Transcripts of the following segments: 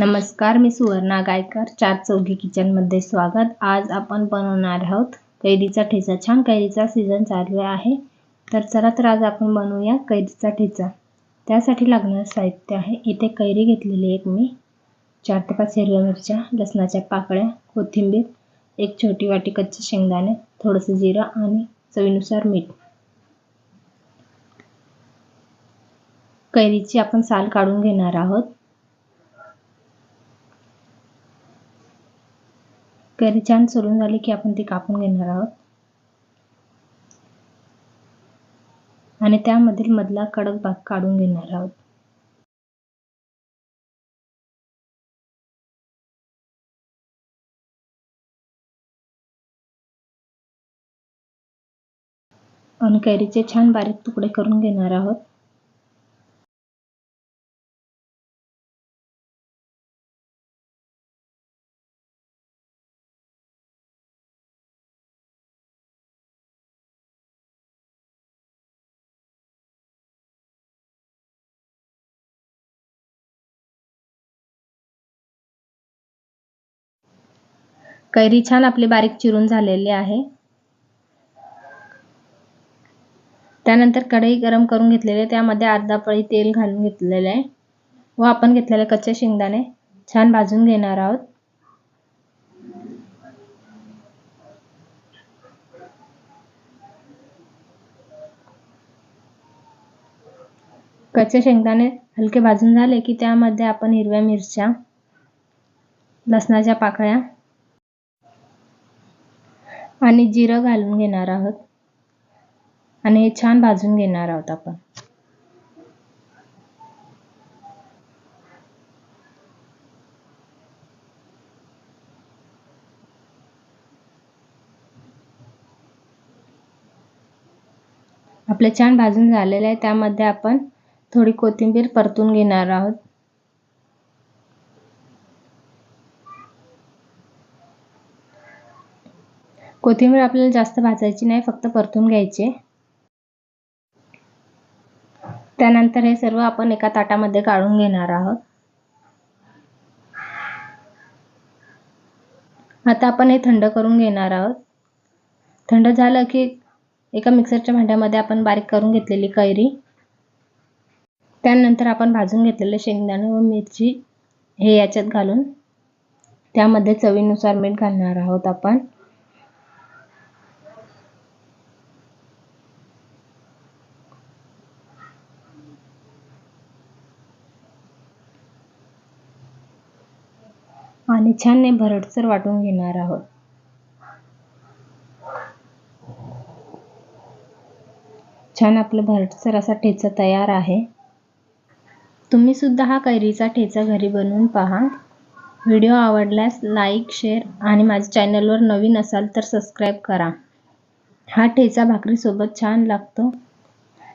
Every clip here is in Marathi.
नमस्कार मी सुवर्णा गायकर चार चौघी किचनमध्ये स्वागत. आज आपण बनवणार आहोत कैरीचा ठेचा. छान कैरीचा सीझन चालू आहे. तर चला तर आज आपण बनवूया कैरीचा ठेचा. त्यासाठी लागणारं साहित्य आहे. इथे कैरी घेतलेली एक मी. चार ते पाच हिरव्या मिरच्या लसणाच्या पाकळ्या कोथिंबीर एक छोटी वाटी कच्चे शेंगदाणे थोडंसं जिरं आणि चवीनुसार मीठ. कैरीची आपण साल काढून घेणार आहोत. कैरी छान सोलून झाली की आपण ती कापून घेणार आहोत. आणि त्यामधील मधला कडक भाग काढून घेणार आहोत. आणि कैरीचे छान बारीक तुकडे करून घेणार आहोत. कैरी छान आपली बारीक चिरून झालेली आहे. त्यानंतर कढई गरम करून घेतलेले त्यामध्ये अर्धा पळी तेल घालून घेतलेले आहे. व आपण घेतलेले कच्चे शेंगदाणे छान भाजून घेणार आहोत. कच्चे शेंगदाणे हलके भाजून झाले की त्यामध्ये आपण हिरव्या मिरच्या लसणाच्या पाकळ्या आणि जिरं घालून घेणार आहोत. आणि हे छान भाजून घेणार आहोत आपण. आपले छान भाजून झालेले आहे. त्यामध्ये आपण थोडी कोथिंबीर परतून घेणार आहोत. कोथिंबीर आपल्याला जास्त भाजायची नाही फक्त परतून घ्यायचे. त्यानंतर हे सर्व आपण एका ताटामध्ये काढून घेणार आहोत. आता आपण हे थंड करून घेणार आहोत. थंड झालं की एका मिक्सरच्या भांड्यामध्ये आपण बारीक करून घेतलेली कैरी त्यानंतर आपण भाजून घेतलेले शेंगदाणे व मिरची हे याच्यात घालून त्यामध्ये चवीनुसार मीठ घालणार आहोत आपण. आणि छान भरडसर वाटून घेणार आहोत. छान आपलं भरटसर असा ठेचा तयार आहे. तुम्ही सुद्धा हा कैरीचा ठेचा घरी बनवून पहा. व्हिडिओ आवडल्यास लाईक शेअर आणि माझ्या चॅनलवर नवीन असाल तर सबस्क्राईब करा. हा ठेचा भाकरीसोबत छान लागतो.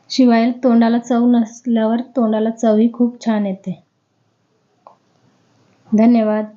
शिवाय तोंडाला चव नसल्यावर तोंडाला चवही खूप छान येते. धन्यवाद.